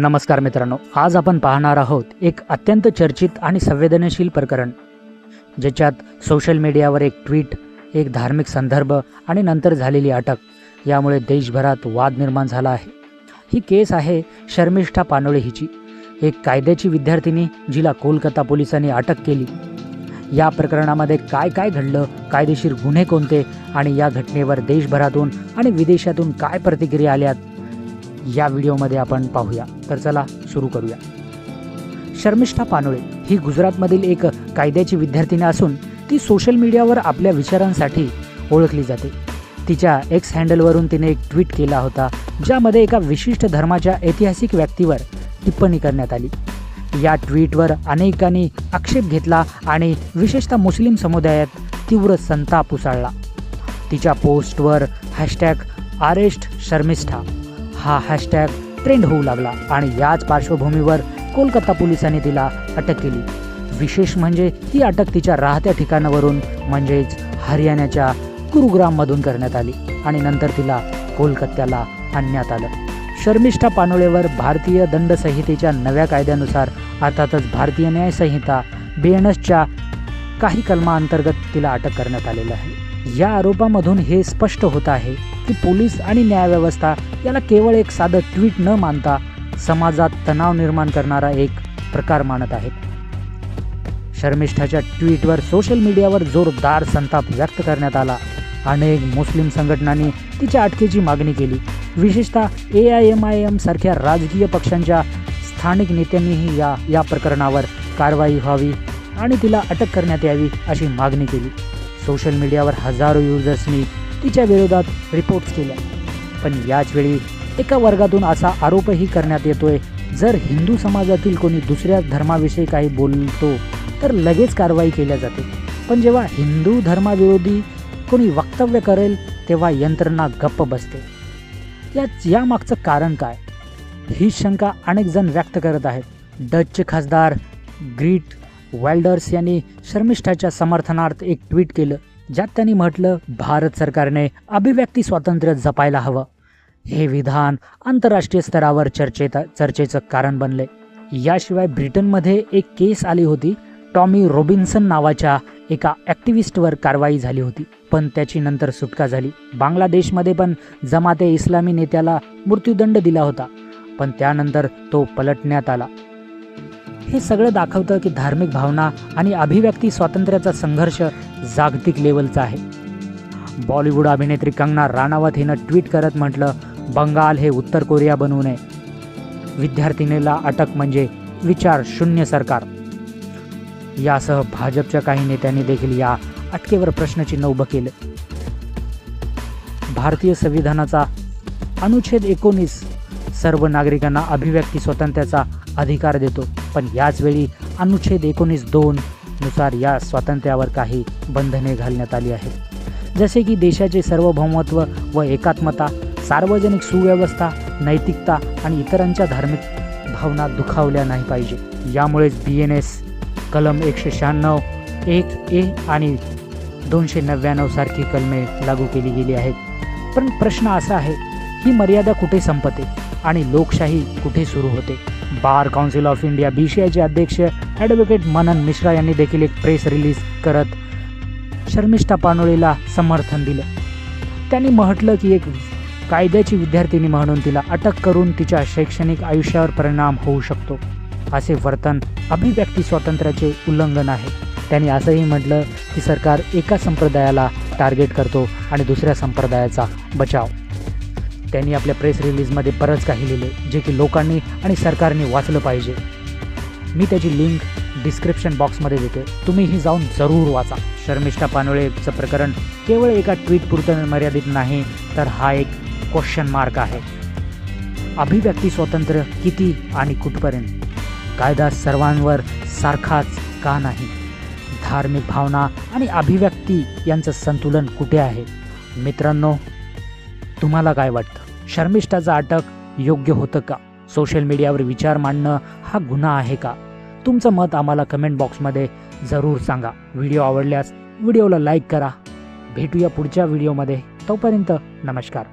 नमस्कार मित्रांनो आज आपण पाहणार आहोत एक अत्यंत चर्चित आणि संवेदनशील प्रकरण ज्याच्यात सोशल मीडियावर एक ट्विट एक धार्मिक संदर्भ आणि नंतर झालेली अटक यामुळे देशभरात वाद निर्माण झाला आहे. ही केस आहे शर्मिष्ठा पानोळे हिची. एक कायद्याची विद्यार्थिनी जिला कोलकाता पोलिसांनी अटक केली. या प्रकरणामध्ये काय काय घडलं कायदेशीर गुन्हे कोणते आणि या घटनेवर देशभरातून आणि विदेशातून काय प्रतिक्रिया आल्यात या व्हिडिओमध्ये आपण पाहूया. तर चला सुरू करूया. शर्मिष्ठा पानोळे ही गुजरातमधील एक कायद्याची विद्यार्थिनी असून ती सोशल मीडियावर आपल्या विचारांसाठी ओळखली जाते. तिच्या एक्स हँडलवरून तिने एक ट्विट केला होता ज्यामध्ये एका विशिष्ट धर्माच्या ऐतिहासिक व्यक्तीवर टिप्पणी करण्यात आली. या ट्विटवर अनेकांनी आक्षेप घेतला आणि विशेषतः मुस्लिम समुदायात तीव्र संताप उसळला. तिच्या पोस्टवर हॅशटॅग आरेस्ट शर्मिष्ठा. हा हॅशटॅग ट्रेंड होऊ लागला आणि याच पार्श्वभूमीवर कोलकाता पोलिसांनी तिला अटक केली. विशेष म्हणजे ही अटक तिच्या राहत्या ठिकाणावरून म्हणजेच हरियाणाच्या गुरुग्राममधून करण्यात आली आणि नंतर तिला कोलकात्याला आणण्यात आलं. शर्मिष्ठा पानोळेवर भारतीय दंड संहितेच्या नव्या कायद्यानुसार अर्थातच भारतीय न्यायसंहिता बेएनएसच्या काही कलमाअंतर्गत तिला अटक करण्यात आलेलं आहे. या आरोपामधून हे स्पष्ट होत आहे की पोलीस आणि न्यायव्यवस्था याला केवळ एक साधं ट्विट न मानता समाजात तणाव निर्माण करणारा एक प्रकार मानत आहेत. शर्मिष्ठाच्या ट्विटवर सोशल मीडियावर जोरदार संताप व्यक्त करण्यात आला. अनेक मुस्लिम संघटनांनी तिच्या अटकेची मागणी केली. विशेषतः A I M I M सारख्या राजकीय पक्षांच्या स्थानिक नेत्यांनीही या या प्रकरणावर कारवाई व्हावी आणि तिला अटक करण्यात यावी अशी मागणी केली. सोशल मीडियावर हजारो युजर्सनी तिच्या विरोधात रिपोर्ट्स केल्या. पण याच वेळी एका वर्गातून असा आरोपही करण्यात येतोय जर हिंदू समाजातील कोणी दुसऱ्या धर्माविषयी काही बोलतो तर लगेच कारवाई केल्या जाते. पण जेव्हा हिंदू धर्माविरोधी कोणी वक्तव्य करेल तेव्हा यंत्रणा गप्प बसते. या यामागचं कारण काय? ही शंका अनेक जण व्यक्त करत आहेत. डचचे खासदार ग्रीट वेल्डर्स यांनी शर्मिष्ठाच्या समर्थनार्थ एक ट्विट केलं. ज्यात त्यांनी म्हटलं भारत सरकारने अभिव्यक्ती स्वातंत्र्य जपायला हवं. हे विधान आंतरराष्ट्रीय स्तरावर चर्चेत चर्चेचं कारण बनले. याशिवाय ब्रिटनमध्ये एक केस आली होती टॉमी रॉबिन्सन नावाच्या एका ॲक्टिव्हिस्टवर कारवाई झाली होती. पण त्याची नंतर सुटका झाली. बांगलादेशमध्ये पण जमाते इस्लामी नेत्याला मृत्यूदंड दिला होता. पण त्यानंतर तो पलटण्यात आला. हे सगळं दाखवतं की धार्मिक भावना आणि अभिव्यक्ती स्वातंत्र्याचा संघर्ष जागतिक लेवलचा आहे. बॉलिवूड अभिनेत्री कंगना राणावत हिनं ट्विट करत म्हटलं बंगाल हे उत्तर कोरिया बनवू नये. विद्यार्थिनीला अटक म्हणजे विचार शून्य सरकार. यासह भाजपच्या काही नेत्यांनी देखील या अटकेवर प्रश्नचिन्ह उभं केलं. भारतीय संविधानाचा अनुच्छेद एकोणीस सर्व नागरिकांना अभिव्यक्ती स्वातंत्र्याचा अधिकार देतो. पण याचवेळी अनुच्छेद एकोणीस दोन नुसार या स्वातंत्र्यावर काही बंधने घालण्यात आली आहेत. जसे की देशाचे सर्वभौमत्व व एकात्मता सार्वजनिक सुव्यवस्था नैतिकता आणि इतरांच्या धार्मिक भावना दुखावल्या नाही पाहिजे. यामुळेच बी एन एस कलम एकशे शहाण्णव एक ए आणि दोनशे नव्याण्णव सारखी कलमे लागू केली गेली आहेत. पण प्रश्न असा आहे ही मर्यादा कुठे संपते आणि लोकशाही कुठे सुरू होते? Bar council of India B C आयचे अध्यक्ष ॲडव्होकेट मनन मिश्रा यांनी देखील एक प्रेस रिलीज करत शर्मिष्ठा पानोळीला समर्थन दिलं. त्यांनी म्हटलं की एक कायद्याची विद्यार्थिनी म्हणून तिला अटक करून तिच्या शैक्षणिक आयुष्यावर परिणाम होऊ शकतो असे वर्तन अभिव्यक्ती स्वातंत्र्याचे उल्लंघन आहे. त्यांनी असंही म्हटलं की सरकार एका संप्रदायाला टार्गेट करतो आणि दुसऱ्या संप्रदायाचा बचाव. त्यांनी आपल्या प्रेस रिलीजमध्ये बरंच काही लिहिले जे की लोकांनी आणि सरकारने वाचलं पाहिजे. मी त्याची लिंक डिस्क्रिप्शन बॉक्समध्ये देते तुम्हीही जाऊन जरूर वाचा. शर्मिष्ठा पानोळेचं प्रकरण केवळ एका ट्विटपुरतं मर्यादित नाही तर हा एक क्वेश्चन मार्क आहे. अभिव्यक्ती स्वातंत्र्य किती आणि कुठपर्यंत? कायदा सर्वांवर सारखाच का नाही? धार्मिक भावना आणि अभिव्यक्ती यांचं संतुलन कुठे आहे? मित्रांनो तुम्हाला काय वाटतं? शर्मिष्ठाचं अटक योग्य होतं का? सोशल मीडियावर विचार मांडणं हा गुन्हा आहे का? तुमचं मत आम्हाला कमेंट बॉक्समध्ये जरूर सांगा. व्हिडिओ आवडल्यास व्हिडिओला लाईक करा. भेटूया पुढच्या व्हिडिओमध्ये तोपर्यंत नमस्कार.